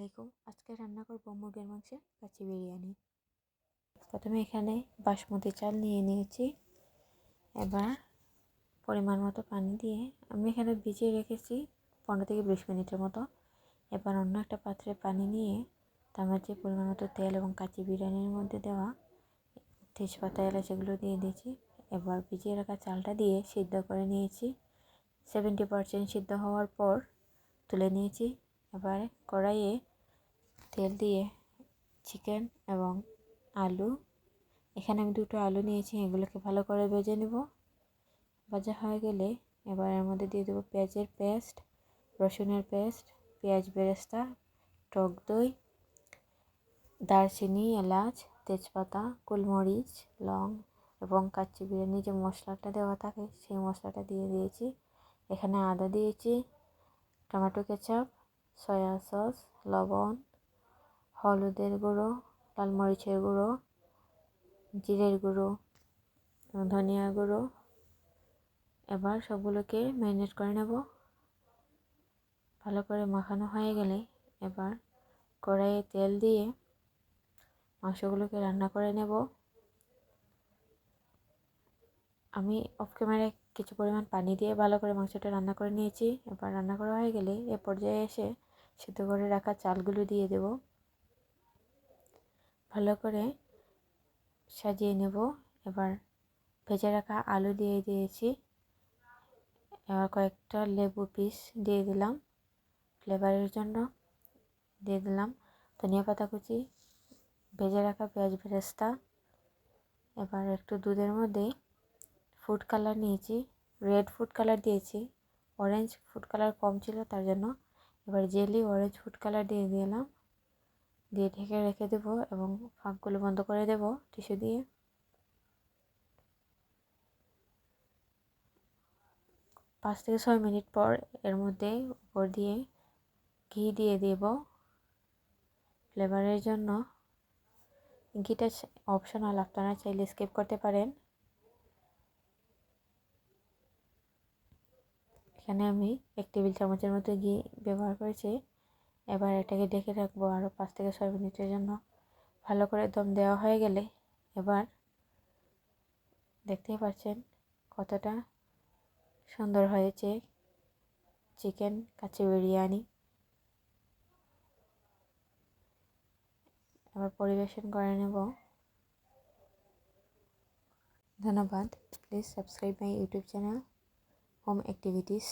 আলাইকুম। আজকে রান্না করব মুরগির মাংসের কাচি বিরিয়ানি। প্রথমে এখানে বাসমতি চাল নিয়ে নিয়েছি। এবার পরিমাণ মতো পানি দিয়ে আমি এখানে ভিজিয়ে রেখেছি পনেরো থেকে বিশ মিনিটের মতো। এবার অন্য একটা পাত্রে পানি নিয়ে তার মধ্যে পরিমাণ মতো তেল এবং কাচি বিরিয়ানির মধ্যে দেওয়া তেজপাতা, এলাচ এগুলো দিয়ে দিয়েছি। এবার ভিজিয়ে রাখা চালটা দিয়ে সিদ্ধ করে নিয়েছি। সেভেন্টি পারসেন্ট সিদ্ধ হওয়ার পর তুলে নিয়েছি। এবার কড়াইয়ে তেল দিয়ে চিকেন এবং আলু। এখানে আমি দুটো আলু নিয়েছি, এগুলোকে ভালো করে ভেজে নেব। ভাজা হয়ে গেলে এবার এর মধ্যে দিয়ে দেবো পেঁয়াজের পেস্ট, রসুনের পেস্ট, পেঁয়াজ বেরেস্তা, টক দই, দারচিনি, এলাচ, তেজপাতা, গোলমরিচ, লং এবং কাচ্চি বিরিয়ানি যে মশলাটা দেওয়া থাকে সেই মশলাটা দিয়ে দিয়েছি। এখানে আদা দিয়েছি, টমেটো কেচাপ, সয়া সস, লবণ হলুদের গুঁড়ো লাল মরিচের গুঁড়ো, জিরের গুঁড়ো, ধনিয়া গুঁড়ো। এবার সবগুলোকে ম্যারিনেট করে নেব। ভালো করে মাখানো হয়ে গেলে এবার কড়াইয়ে তেল দিয়ে মাংসগুলোকে রান্না করে নেব। আমি অফ ক্যামেরায় কিছু পরিমাণ পানি দিয়ে ভালো করে মাংসটা রান্না করে নিয়েছি। এবার রান্না করা হয়ে গেলে এ পর্যায়ে এসে সিদ্ধ করে রাখা চালগুলো দিয়ে দেব। ভালো করে সাজিয়ে নেব। এবার ভেজে রাখা আলু দিয়ে দিয়েছি। এবার কয়েকটা লেবু পিস দিয়ে দিলাম। ফ্লেভারের জন্য দিয়ে দিলাম ধনিয়া পাতা কুচি, ভেজে রাখা পেঁয়াজ বেরেস্তা এবার একটু দুধের মধ্যে ফুড কালার নিয়েছি। রেড ফুড কালার দিয়েছি। অরেঞ্জ ফুড কালার কম ছিল তার জন্য। এবার জেলি অরেঞ্জ ফুড কালার দিয়ে দিলাম। দিয়ে ঢেকে রেখে দেব এবং ফাঁকগুলো বন্ধ করে দেব টিস্যু দিয়ে। পাঁচ থেকে ছয় মিনিট পর এর মধ্যে উপর দিয়ে ঘি দিয়ে দেব। ফ্লেভারের জন্য ঘিটা অপশনাল আপনারা চাইলে স্কিপ করতে পারেন। এখানে আমি এক টেবিল চামচের মতো ঘি ব্যবহার করেছি। এবার এটাকে ঢেকে রাখব আরও পাঁচ থেকে ছয় মিনিটের জন্য। ভালো করে দম দেওয়া হয়ে গেলে এবার দেখতেই পাচ্ছেন কতটা সুন্দর হয়েছে চিকেন কাচি বিরিয়ানি। এবার পরিবেশন করে নেব। ধন্যবাদ। Please subscribe my YouTube channel home activities